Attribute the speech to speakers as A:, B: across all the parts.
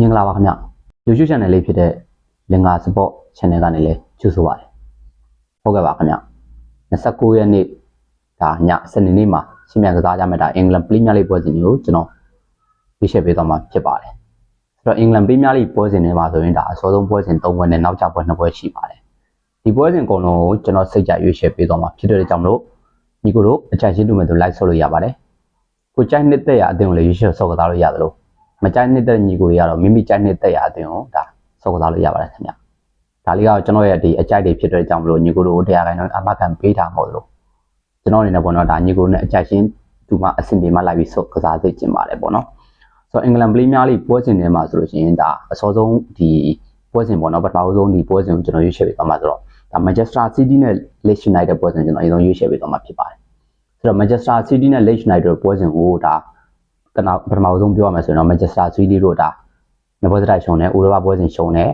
A: မင်္ဂလာပါခင်ဗျ YouTube channel လေးဖြစ်တဲ့လင်္ကာ Sport channel ကနေလည်းကြိုဆိုပါရစေဟုတ်ကဲ့ပါခင်ဗျ29ရက်နေ့ဒါညစနေနေ့မှာရှင်းပြကစားကြမယ့်ဒါအင်္ဂလန်ပရီးမီးယားလိပွဲစဉ်တွေကိုကျွန်တော်ပြည့်ရှင်းပေးသွားမှာဖြစ်ပါတယ်ဆိုတော့အင်္ဂလန်ပရီးမီးယားလိပွဲစဉ်တွေမှာဆိုရင်ဒါအစောဆုံးပွဲစဉ်3ပွဲနဲ့နောက်ကျပွဲ2ပွဲရှိပါတယ်ဒီပွဲစဉ်အကုန်လုံးကိုကျွန်တော်စိတ်ကြရွေးချယ်ပေးသွားမှာဖြစ်တဲ့ကြောင့်မလို့ညီကိုတို့အကြိုက်ရှင်းလို့မဲ့သူ like ဆော့လို့ရပါတယ်ကိုကြိုက်နှစ်သက်ရအတင်းကိုလည်းရွေးချယ်ဆော့ကစားလို့ရတယ်လို့ မကြိုက်နှစ်တဲ့ညီကိုတွေကတော့မိမိကြိုက်နှစ်ရအသွင်ကိုဒါစောကစားလို့ရပါတယ်ခင်ဗျ။ဒါလေးကတော့ကျွန်တော်ရဲ့ဒီအကြိုက်တွေဖြစ်တဲ့ကြောင့်မလို့ညီကိုတို့တရားခိုင်တော့အမကန်ပေးထားမဟုတ်လို့ကျွန်တော်အနေနဲ့ပေါ့နော်ဒါညီကိုတို့နဲ့အကြိုက်ချင်းသူမှအဆင်ပြေမှလိုက်ပြီးစောကစားသိကျင်ပါတယ်ပေါ့နော်။ဆိုတော့အင်္ဂလန်ပလီးများလေးပွဲစဉ်ထဲမှာဆိုလို့ရှိရင်ဒါအစောဆုံးဒီပွဲစဉ်ပေါ့နော်ပထမဆုံးဒီပွဲစဉ်ကိုကျွန်တော်ရွေးချယ်ပေးသွားမှာဆိုတော့ဒါ Manchester City နဲ့ Leeds United ပွဲစဉ်ကျွန်တော်အရင်ဆုံးရွေးချယ်ပေးသွားမှာဖြစ်ပါတယ်။ဆိုတော့ Manchester City နဲ့ Leeds United ပွဲစဉ်ကိုဒါ ကနောက်ပထမဆုံးပြောရမယ်ဆိုရင်တော့ Manchester City တို့ဒါနှစ်ပွဲစတိုက်ရှုံးတယ်ဥရောပပွဲစဉ်ရှုံးတယ်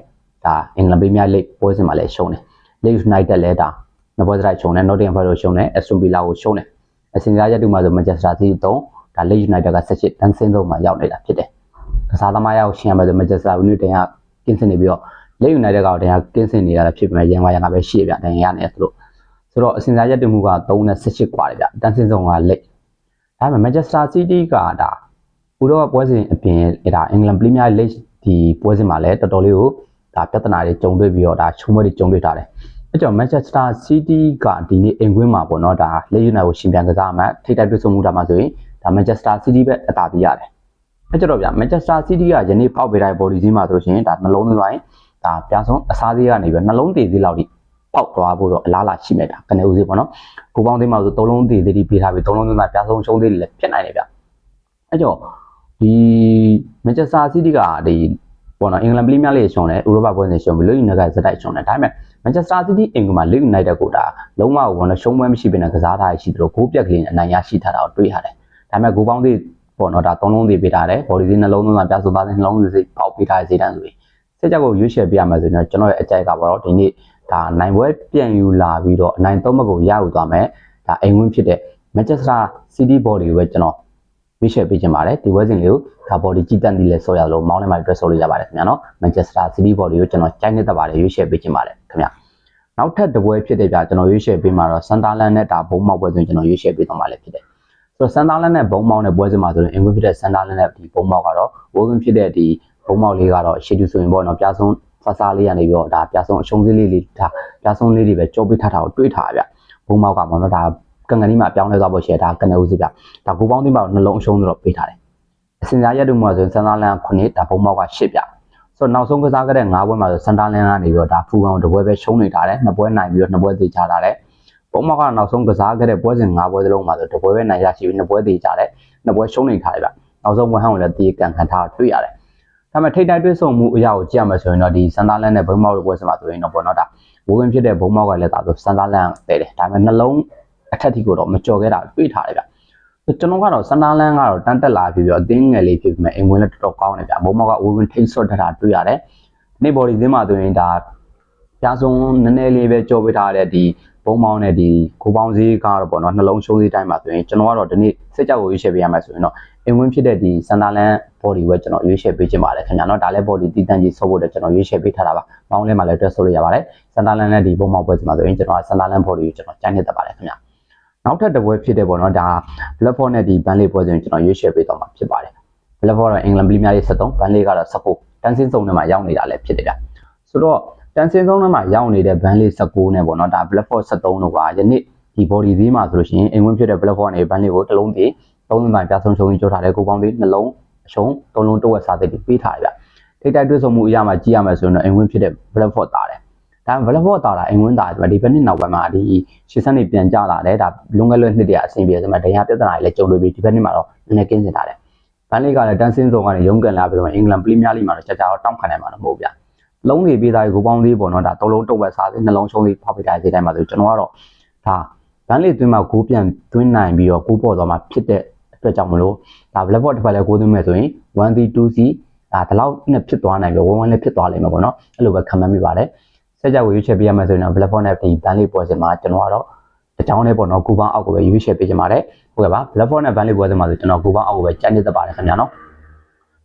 A: ဒါအင်္ဂလန်ပရီးမီးယားလိဂ်ပွဲစဉ်မှာလည်းရှုံးတယ် Leeds United လည်းဒါနှစ်ပွဲစတိုက်ရှုံးတယ် Nottingham Forest ရှုံးတယ် Aston Villa ကိုရှုံးတယ်အစင်ကြားရက်တူမှာဆို Manchester City 3ဒါ Leeds United က17တန်းစင်းဆုံးမှာရောက်နေတာဖြစ်တယ်ကစားသမားရောက်ရှင်းရမယ်ဆို Manchester United ကကင်းစင်နေပြီးတော့ Leeds United ကတည်းကကင်းစင်နေရတာဖြစ်ပေမဲ့ရန်ဝါရန်ကပဲရှိရပြတန်ရနေတယ်သူတို့ဆိုတော့အစင်ကြားရက်တူမှုက3နဲ့18กว่าတယ်ဗျတန်းစင်းဆုံးက Leeds ဒါပေမဲ့ Manchester City ကဒါ ဥရောပပွဲစဉ်အပြင်ဒါအင်္ဂလန်ပရီးမီးယားလိဂ်ဒီပွဲစဉ်မှာလည်းတော်တော်လေးကိုဒါပြဿနာတွေကြုံတွေ့ပြီးတော့ဒါချုံပွဲတွေကြုံတွေ့ထားတယ်။အဲကြောင့် Manchester City ကဒီနေ့အိမ်ကွင်းမှာပေါ့နော်ဒါလက်ယူနိုက်ကိုရှင်ပြန်ကစားမှထိတိုက်တွေ့ဆုံမှုတာမှာဆိုရင်ဒါ Manchester City ပဲအသာပေးရတယ်။အဲကြတော့ဗျ Manchester City ကယနေ့ပေါက်ပေးတဲ့ body ကြီးမှာဆိုရှင်ဒါနှလုံးသွင်းတိုင်းဒါပြဆုံးအစားသေးကနေပြီးနှလုံးသေးသေးလောက်ထိပေါက်သွားဖို့တော့အလားအလာရှိနေတာကနေဦးစီးပေါ့နော်။ကိုပေါင်းသေးမှာဆိုသုံးလုံးသေးသေးပြီးပေးထားပြီးသုံးလုံးသွင်းတာပြဆုံးရှုံးသေးတယ်လည်းဖြစ်နိုင်တယ်ဗျ။အဲကြောင့် ဒီ Manchester City ကဒီပေါ့နော်အင်္ဂလန်ပရီးမီးယားလိဂ်ရှုံးတယ်ဥရောပပွဲစဉ်ရှုံးပြီးလူယူနိုက်ကစတိုက်ရှုံးတယ်ဒါပေမဲ့ Manchester City အင်္ဂလန်လိဂ်ယူနိုက်တက်ကိုဒါလုံးဝဘောနော်ရှုံးပွဲမရှိဘဲနဲ့ကစားထားရရှိသလိုဂိုးပြက်ကလေးအနိုင်ရရှိထားတာကိုတွေ့ရတယ်ဒါပေမဲ့ဂိုးပေါင်းသေးပေါ့နော်ဒါသုံးလုံးသေးပေးထားတယ်ဘော်ဒီသေးနှလုံးသွင်းတာပြဆိုသားသေးနှလုံးသေးစိပေါက်ပေးထားတဲ့ဈေးတန်းဆိုရင်စက်ကြောက်ကိုရွေးချယ်ပြရမယ်ဆိုရင်တော့ကျွန်တော်ရဲ့အကြိုက်ကပေါ့နော်ဒီနေ့ဒါနိုင်ပွဲပြန်ယူလာပြီးတော့အနိုင်သုံးဘက်ကိုရယူသွားမယ်ဒါအိမ်ဝင်ဖြစ်တဲ့ Manchester City body ကိုပဲကျွန်တော် ဝေးရှယ်ပေးခြင်းပါတယ်ဒီဝဲစဉ်လေးကိုဒါ body ကြည်တန်ဒီလဲဆော်ရလို့မောင်းထဲမှာ dress ဆော်လို့ရပါတယ်ခင်ဗျာနော် Manchester City body ကိုကျွန်တော်ကြိုက်နေတတ်ပါတယ်ရွေးရှယ်ပေးခြင်းပါတယ်ခင်ဗျာနောက်ထပ်တစ်ပွဲဖြစ်တဲ့ပြကျွန်တော်ရွေးရှယ်ပေးမှာတော့ Sunderland နဲ့ဒါဘုံမောက်ပွဲစဉ်ကျွန်တော်ရွေးရှယ်ပေးသွားမှာလည်းဖြစ်တယ်ဆိုတော့ Sunderland နဲ့ဘုံမောက်နဲ့ပွဲစဉ်မှာဆိုရင်အင်္ဂလိပ်ဖြစ်တဲ့ Sunderland နဲ့ဒီဘုံမောက်ကတော့ Wogan ဖြစ်တဲ့ဒီဘုံမောက်လေးကတော့ရှေ့တူဆိုရင်ပေါ့နော်ပြဆုံးဖဆားလေးကနေပြီးတော့ဒါပြဆုံးအရှုံးသေးလေးလေးဒါပြဆုံးလေးတွေပဲကြောပေးထားတာကိုတွေးထားရဗျဘုံမောက်ကပေါ့နော်ဒါ ကန်ကန်ဒီမှာပြောင်းလဲသွားဖို့ရှိတယ်ဒါကနေဦးစီဗျဒါကိုပေါင်းသိမှာနှလုံးအရှုံးတော့ပေးထားတယ်အစင်စားရက်တူမှာဆိုရင်စန်သာလန်9ဒါဘုံမောက်က10ဗျဆိုတော့နောက်ဆုံးကစားခဲ့တဲ့9ပွဲမှာဆိုစန်တာလန်ကနေပြီးတော့ဒါဖူကောင်တပွဲပဲရှုံးနေထားတယ်နှစ်ပွဲနိုင်ပြီးတော့နှစ်ပွဲသေးချထားတယ်ဘုံမောက်ကနောက်ဆုံးကစားခဲ့တဲ့ပွဲစဉ်9ပွဲစလုံးမှာဆိုတပွဲပဲနိုင်ရရှိပြီးနှစ်ပွဲသေးချတယ်နှစ်ပွဲရှုံးနေထားတယ်ဗျနောက်ဆုံးပွဲဟောင်းလည်းတေးကန်ခံထားတွေ့ရတယ်ဒါပေမဲ့ထိတ်တိုက်တွေ့ဆုံမှုအရာကိုကြည့်ရမယ်ဆိုရင်တော့ဒီစန်တာလန်နဲ့ဘုံမောက်ရဲ့ပွဲစဉ်မှာဆိုရင်တော့ပေါ့နော်ဒါဝိုးဝင်ဖြစ်တဲ့ဘုံမောက်ကလည်းဒါဆိုစန်တာလန်တဲတယ်ဒါပေမဲ့နှလုံး အထက်ထိကိုတော့မကြော်ခဲ့တာတွေ့ထားတယ်ဗျကျွန်တော်ကတော့စန်တာလန်ကတော့တန်းတက်လာပြီးတော့အသင်းငယ်လေးဖြစ်ပြီးမှအိမ်ဝင်လည်းတော်တော်ကောင်းတယ်ဗျဘုံမောက်ကဝိုးဝင်ထိတ်ဆွတ်ထတာတွေ့ရတယ်နေ့ body သင်းမှာဆိုရင်ဒါပြားဆုံးနည်းနည်းလေးပဲကြော်ပေးထားတဲ့ဒီဘုံမောင်းနဲ့ဒီကိုပေါင်းစည်းကတော့ပေါ့နော်နှလုံးရှုံးစည်းတိုင်းမှာဆိုရင်ကျွန်တော်ကတော့ဒီနေ့စစ်ကြောက်ကိုရွေးချယ်ပေးရမယ်ဆိုရင်တော့အိမ်ဝင်ဖြစ်တဲ့ဒီစန်တာလန် body ပဲကျွန်တော်ရွေးချယ်ပေးခြင်းပါတယ်ခင်ဗျာနော်ဒါလည်း body တည်တံ့ကြီးဆော့ဖို့အတွက်ကျွန်တော်ရွေးချယ်ပေးထားတာပါမောင်းလဲမှာလည်းတွက်ဆော့လို့ရပါတယ်စန်တာလန်နဲ့ဒီဘုံမောက်ပွဲဒီမှာဆိုရင်ကျွန်တော်စန်တာလန် body ကိုကျွန်တော်ကြိုက်နေတတ်ပါတယ်ခင်ဗျာ နောက်ထပ်တစ်ပွဲဖြစ်တဲ့ပေါ့နော်ဒါ Blackford နဲ့ဒီ Burnley ပွဲဆိုရင်ကျွန်တော်ရွေးချယ်ပေးတော့မှာဖြစ်ပါတယ် Blackford ကတော့ England Premier League 73 Burnley ကတော့19တန်းစင်းစုံထဲမှာရောက်နေတာလည်းဖြစ်တယ်ဗျဆိုတော့တန်းစင်းစုံထဲမှာရောက်နေတဲ့ Burnley 19နဲ့ပေါ့နော်ဒါ Blackford 73တို့ကယနေ့ဒီ body သေးမှာဆိုလို့ရှိရင်အိမ်ဝင်ဖြစ်တဲ့ Blackford နဲ့ Burnley ကိုတစ်လုံးတည်းသုံးလုံးတိုင်းပြဆုံးရှုံးကြီးကြောထားတယ်ကိုပေါင်းသေးနှလုံးအရှုံးသုံးလုံးတဝက်စားတဲ့ပြီးပေးထားရဗျထိတိုက်တွေ့ဆုံမှုအရာမှာကြည့်ရမယ်ဆိုရင်တော့အိမ်ဝင်ဖြစ်တဲ့ Blackford တာတယ် ဒါဘလဘော့တာလာအိမ်ဝင်တာဒီဘက်နှစ်နောက်ပိုင်းမှာဒီရှစ်စက်နေပြန်ကြလာတယ်ဒါလွန်ခဲ့လွယ်နှစ်တည်းအဆင်ပြေစမှာတရားပြဿနာတွေလည်းကြုံတွေ့ပြီးဒီဘက်နှစ်မှာတော့နည်းနည်းကင်းစင်တာတယ်ဘန်လီကလည်းတန်းစင်းစုံကနေရုံးကန်လာပြီးတော့အင်္ဂလန်ပရီးမီးယားလိမှာတော့ကြာကြာတော့တောင်းခံနိုင်မှာတော့မဟုတ်ဗျလုံးတွေပေးသားကိုပေါင်းသေးပေါ့နော်ဒါသုံးလုံးတုတ်ပဲစားသေးနှလုံးရှုံးသေးဖောက်ပေးတာဒီတိုင်းမှာဆိုကျွန်တော်ကတော့ဒါဘန်လီသွင်းမှာဂိုးပြန်သွင်းနိုင်ပြီးတော့ဂိုးပေါ်သွားမှာဖြစ်တဲ့အတွက်ကြောင့်မလို့ဒါ black board တစ်ဖက်လည်းဂိုးသွင်းမဲ့ဆိုရင် 1C 2C ဒါဒီလောက်နဲ့ဖြစ်သွားနိုင်ပြီး1 1လည်းဖြစ်သွားလိမ့်မယ်ပေါ့နော်အဲ့လိုပဲခံမှန်းမိပါတယ် ဆက်ကြဝေရွေးချယ်ပေးရမယ်ဆိုရင်တော့ platform နဲ့ဒီ band လေးပွဲစဉ်မှာကျွန်တော်ကတော့အကြောင်းလေးပေါ့နော်ကူပန်းအောက်ကိုပဲရွေးချယ်ပေးချင်ပါတယ်ဟုတ်ကဲ့ပါ platform နဲ့ band လေးပွဲစဉ်မှာဆိုကျွန်တော်ကူပန်းအောက်ကိုပဲကြိုက်နေတတ်ပါတယ်ခင်ဗျာနော်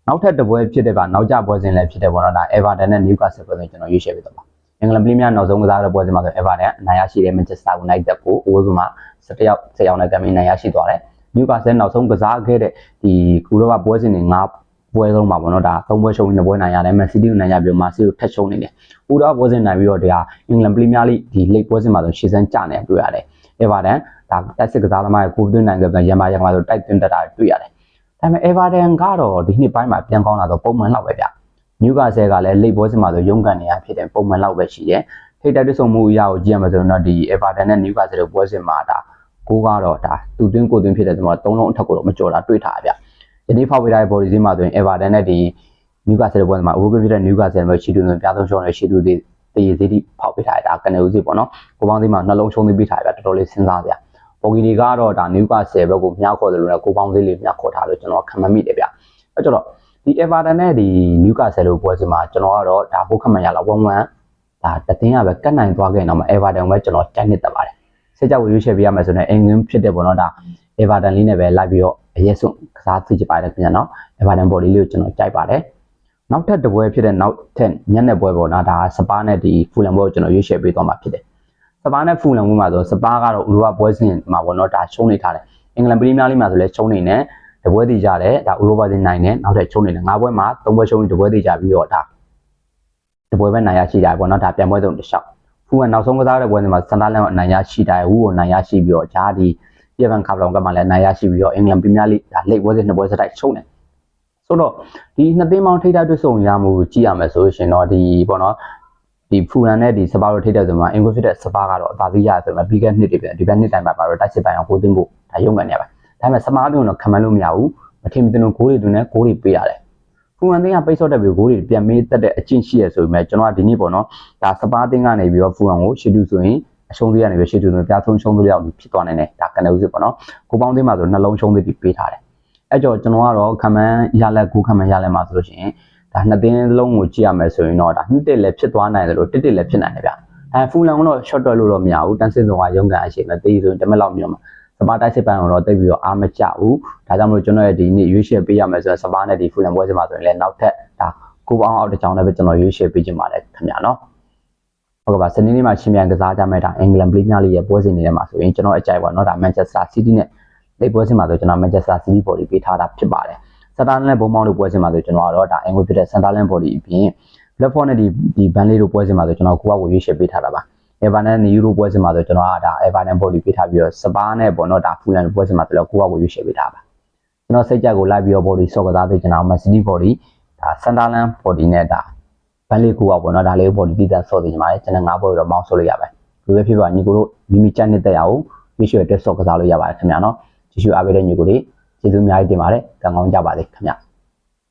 A: နောက်ထပ်တစ်ပွဲဖြစ်တဲ့ကနောက်ကျပွဲစဉ်လည်းဖြစ်တယ်ပေါ့နော်ဒါ Everton နဲ့ Newcastle ပွဲစဉ်ကျွန်တော်ရွေးချယ်ပေးတော့ပါအင်္ဂလန်ပရီးမီးယားနောက်ဆုံးကစားတဲ့ပွဲစဉ်မှာဆို Everton အနိုင်ရရှိတဲ့ Manchester United ကိုအဝေးကမှာ17ရောက်10ရောက်နဲ့ကမ်းပြီးနိုင်ရရှိသွားတယ် Newcastle နောက်ဆုံးကစားခဲ့တဲ့ဒီကူတော့ကပွဲစဉ်တွေ၅ ပွဲလုံးမှာပေါ့နော်ဒါ၃ပွဲရှုံးပြီး2ပွဲနိုင်ရတယ် Man City ကိုနိုင်ရပြီး Man City ကိုထက်ရှုံးနေတယ်။ဦးတော့ပွဲစဉ်နိုင်ပြီးတော့ဒါအင်္ဂလန်ပရီးမီးယားလိဒီလိဂ်ပွဲစဉ်မှာဆိုရှေ့စမ်းကျနေတွေ့ရတယ်။ Everton ဒါတိုက်စစ်ကစားသမားရဲ့ကိုသွင်းနိုင်ကြတဲ့ရန်မာရန်မာဆိုတိုက်သွင်းတတ်တာတွေ့ရတယ်။ဒါပေမဲ့ Everton ကတော့ဒီနှစ်ပိုင်းမှာပြန်ကောင်းလာတော့ပုံမှန်လောက်ပဲဗျ။ Newcastle ကလည်းလိဂ်ပွဲစဉ်မှာဆိုရုန်းကန်နေရဖြစ်တဲ့ပုံမှန်လောက်ပဲရှိတယ်။ထိပ်တိုက်တွေ့ဆုံမှုအရာကိုကြည့်ရမှာဆိုတော့ဒီ Everton နဲ့ Newcastle တို့ပွဲစဉ်မှာဒါကိုကတော့ဒါသူတွင်းကိုတွင်းဖြစ်တဲ့ဒီမှာ၃လုံးအထက်ကိုတော့မကြော်တာတွေ့ထားရဗျ။ ယနေ့ဖောက်ပေးထားတဲ့ body စီးမှာဆိုရင် Everton နဲ့ဒီ Newcastle ပွဲမှာအဝေးကဖြစ်တဲ့ Newcastle မှာရှီတူဆိုပြားဆုံးရှုံးတယ်ရှီတူဒီတည်ရည်စီဖောက်ပေးထားတာကနေဦးစီပေါ့နော်။ကိုပေါင်းစီးမှာနှလုံးရှုံးသိပေးထားတာတော်တော်လေးစဉ်းစားကြ။ပေါ်ဂီဒီကတော့ဒါ Newcastle ဘက်ကိုမြှောက်ခေါ်တယ်လို့လည်းကိုပေါင်းစီးလေးမြှောက်ခေါ်ထားလို့ကျွန်တော်ခံမမိတယ်ဗျ။အဲကြတော့ဒီ Everton နဲ့ဒီ Newcastle လို့ပွဲစီမှာကျွန်တော်ကတော့ဒါဘုတ်ခမန်ရလာ1-1ဒါတသိန်းကပဲကတ်နိုင်သွားခဲ့တော့မှ Everton ပဲကျွန်တော်တိုက်နစ်တက်ပါတယ်။စစ်ကြောရွေးချယ်ပေးရမယ်ဆိုတော့အင်္ဂလန်ဖြစ်တဲ့ပေါ့နော်ဒါ Everton လေးနဲ့ပဲလိုက်ပြီးတော့အရက်စွန့်ကစားသိချင်ပါတယ်ခင်ဗျာနော် Everton body လေးကိုကျွန်တော်ကြိုက်ပါတယ်နောက်ထပ်တစ်ပွဲဖြစ်တဲ့နောက်ထပ်ညနေပွဲပေါ့နော်ဒါစပါးနဲ့ဒီဖူလန်ပွဲကိုကျွန်တော်ရွေးချယ်ပေးသွားမှာဖြစ်တယ်စပါးနဲ့ဖူလန်ပွဲမှာဆိုစပါးကတော့ဥရောပပွဲစဉ်မှာပေါ့နော်ဒါရှုံးနေထားတယ်အင်္ဂလန်ပရီးမီးယားလိမှာဆိုလည်းရှုံးနေတယ်တပွဲတည်ကြတယ်ဒါဥရောပစဉ်နိုင်တယ်နောက်ထပ်ရှုံးနေတယ်၅ပွဲမှာ၃ပွဲရှုံးပြီးတပွဲတည်ကြပြီးတော့ဒါတပွဲပဲနိုင်ရရှိတာပေါ့နော်ဒါပြန်ပွဲဆုံးတစ်လျှောက်ဖူကနောက်ဆုံးကစားတဲ့ပွဲစဉ်မှာစန်တာလန်ကိုအနိုင်ရရှိတယ်ဝူကိုနိုင်ရရှိပြီးတော့ဂျာဒီ ပြဗန်ကာပလောင်ကမှလည်းနိုင်ရရှိပြီးတော့အင်္ဂလန်ပရီးမီးယားလိဒါလိတ်ပွဲစဉ်နှစ်ပွဲစတိုက်ရှုံးတယ်ဆိုတော့ဒီနှစ်သိန်းပေါင်းထိထားတွေ့ဆုံရမှုကြည့်ရမယ်ဆိုရှင်တော့ဒီပေါ့နော်ဒီဖူရန်နဲ့ဒီစပါးတို့ထိတဲ့ဆိုမှာအင်္ဂလိပ်ဖြစ်တဲ့စပါးကတော့အသာစီးရဆိုမှပြီးခဲ့နှစ်တွေပြန်ဒီဘက်နှစ်တိုင်းမှာပါတော့တိုက်စစ်ပိုင်အောင်ကိုသွင်းဖို့ဒါရုံးကန်နေပါဒါပေမဲ့စပါးတို့တော့ခံမလို့မရဘူးမထင်မတင်လို့ဂိုးတွေတွင်နဲ့ဂိုးတွေပေးရတယ်ဖူရန်သိန်းကပိတ်ဆော့တဲ့ပြီးဂိုးတွေပြန်မေးတက်တဲ့အကျင့်ရှိရဆိုပေမဲ့ကျွန်တော်ကဒီနေ့ပေါ့နော်ဒါစပါးသိန်းကနေပြီးတော့ဖူရန်ကိုရှီတူဆိုရင် အရှုံးသေးရနေပဲရှေ့တူဆိုပြားဆုံးရှုံးသေးရောက်ဖြစ်သွားနိုင်တယ်ဒါကနေဦးစစ်ပေါ့နော်ကိုပေါင်းသေးမှာဆိုနှလုံးရှုံးသေးပြီးပေးထားတယ်အဲ့ကြောင့်ကျွန်တော်ကတော့ခမန်းရလက်ကိုခမန်းရလက်မှာဆိုလို့ရှိရင်ဒါနှစ်သိန်းလုံးကိုကြည့်ရမယ်ဆိုရင်တော့ဒါနှစ်တက်လည်းဖြစ်သွားနိုင်တယ်လို့တစ်တက်လည်းဖြစ်နိုင်တယ်ဗျအဲဖူလန်ကတော့ short တွက်လို့တော့မရဘူးတန်းစင်စုံကရုံးကန်အရှိန်နဲ့တေးဆိုရင်တမက်လောက်မျိုးမှာစပါတိုက်စစ်ပန်းကတော့တိတ်ပြီးတော့အားမကျဘူးဒါကြောင့်မလို့ကျွန်တော်ရဲ့ဒီနေ့ရွေးချယ်ပေးရမယ်ဆိုတော့စပါနဲ့ဒီဖူလန်ပွဲစဉ်မှာဆိုရင်လည်းနောက်ထပ်ဒါကိုပေါင်းအောက်တစ်ကြောင်းလည်းပဲကျွန်တော်ရွေးချယ်ပေးခြင်းပါတယ်ခင်ဗျာနော် ဟုတ်ကဲ့ပါစနေနေ့မှာရှင်မြန်ကစားကြမဲ့ဒါအင်္ဂလန်ပရီးမီးယားလိရဲ့ပွဲစဉ်တွေထဲမှာဆိုရင်ကျွန်တော်အကြိုက်ပါเนาะဒါမန်ချက်စတာစီးတီးနဲ့လိပွဲစဉ်မှာဆိုကျွန်တော်မန်ချက်စတာစီးတီးဘော်ဒီပေးထားတာဖြစ်ပါတယ်စတာလန်နဲ့ဘုံမောင်းတို့ပွဲစဉ်မှာဆိုကျွန်တော်ကတော့ဒါအင်္ဂလိပ်ဖြစ်တဲ့စတာလန်ဘော်ဒီအပြင်လက်ဖော့နဲ့ဒီဒီဘန်လေးတို့ပွဲစဉ်မှာဆိုကျွန်တော်ကိုကကိုရွေးချယ်ပေးထားတာပါအေဗာနဲ့ယူရိုပွဲစဉ်မှာဆိုကျွန်တော်ကဒါအေဗာနဲ့ဘော်ဒီပေးထားပြီးတော့စပါးနဲ့ပေါ့နော်ဒါဖူလန်ပွဲစဉ်မှာဆိုတော့ကိုကကိုရွေးချယ်ပေးထားပါကျွန်တော်စိတ်ကြက်ကိုလိုက်ပြီးတော့ဘော်ဒီဆော့ကစားသေးကျွန်တော်မက်ဆီဒီဘော်ဒီဒါစတာလန်ဘော်ဒီနဲ့ဒါ ဘန်လေးကိုကပေါ့နော်ဒါလေးဘော်ဒီတိကျဆော့သေးကြပါလေကျွန်တော်ငါးဘော်တော့မောင်းဆော့လို့ရပါတယ်ဒီပဲဖြစ်ပါညီကိုတို့မိမိကြက်နှစ်တက်ရအောင်ရွေးချယ်တက်ဆော့ကစားလို့ရပါတယ်ခင်ဗျာနော်ကျေးဇူးအားပေးတဲ့ညီကိုလေးကျေးဇူးအများကြီးတင်ပါတယ်ကံကောင်းကြပါစေခင်ဗျာ